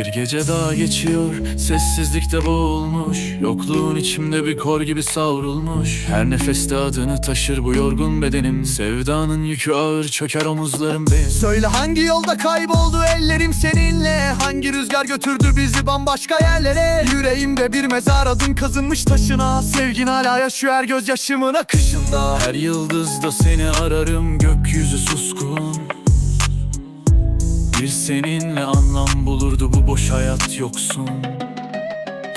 Bir gece daha geçiyor Sessizlikte boğulmuş. Yokluğun içimde bir kor gibi savrulmuş. Her nefeste adını taşır bu yorgun bedenim. Sevdanın yükü ağır çöker omuzlarım benim. Söyle hangi yolda kayboldu ellerim seninle? Hangi rüzgar götürdü bizi bambaşka yerlere? Yüreğimde bir mezar adın kazınmış taşına. Sevgin hala yaşıyor her gözyaşımın akışında. Her yıldızda seni ararım gökyüzü suskun. Bir seninle anlam bulurdu bu boş hayat yoksun.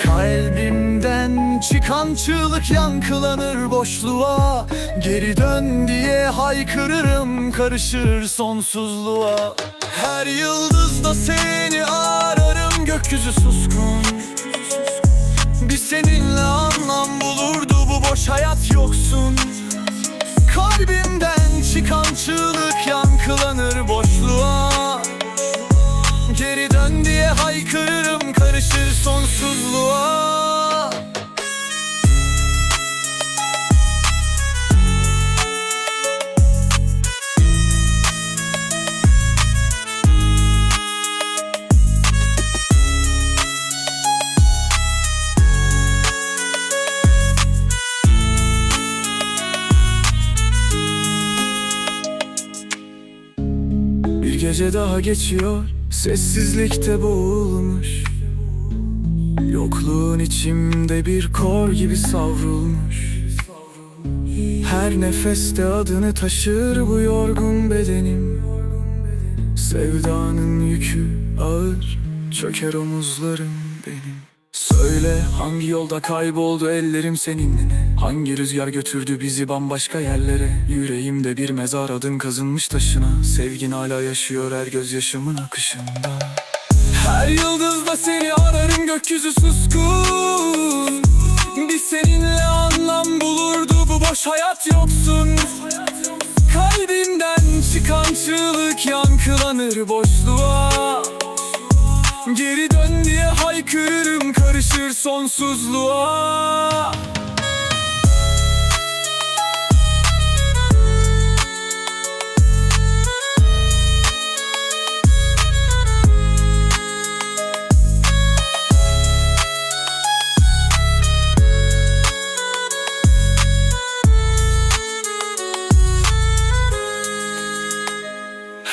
Kalbimden çıkan çığlık yankılanır boşluğa. Geri dön diye haykırırım karışır sonsuzluğa. Her yıldızda seni ararım gökyüzü suskun. Bir seninle anlam bulurdu sonsuzluğa. Bir gece daha geçiyor Sessizlikte boğulmuş Yokluğun içimde bir kor gibi savrulmuş. Her nefeste adını taşır bu yorgun bedenim. Sevdanın yükü ağır Çöker omuzlarım benim. Söyle hangi yolda kayboldu ellerim seninle Hangi rüzgar götürdü bizi bambaşka yerlere? Yüreğimde bir mezar adın kazınmış taşına. Sevgin hala yaşıyor her gözyaşımın akışında Her yıldızda seni ararım gökyüzü suskun. Bir seninle anlam bulurdu bu boş hayat yoksun. Kalbimden çıkan çığlık yankılanır boşluğa. Geri dön diye haykırırım karışır sonsuzluğa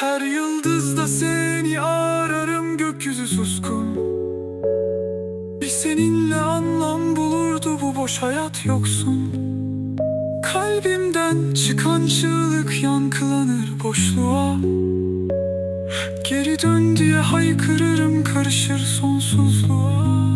Her yıldızda seni ararım gökyüzü suskun. Bir seninle anlam bulurdu bu boş hayat yoksun. Kalbimden çıkan çığlık yankılanır boşluğa. Geri dön diye haykırırım karışır sonsuzluğa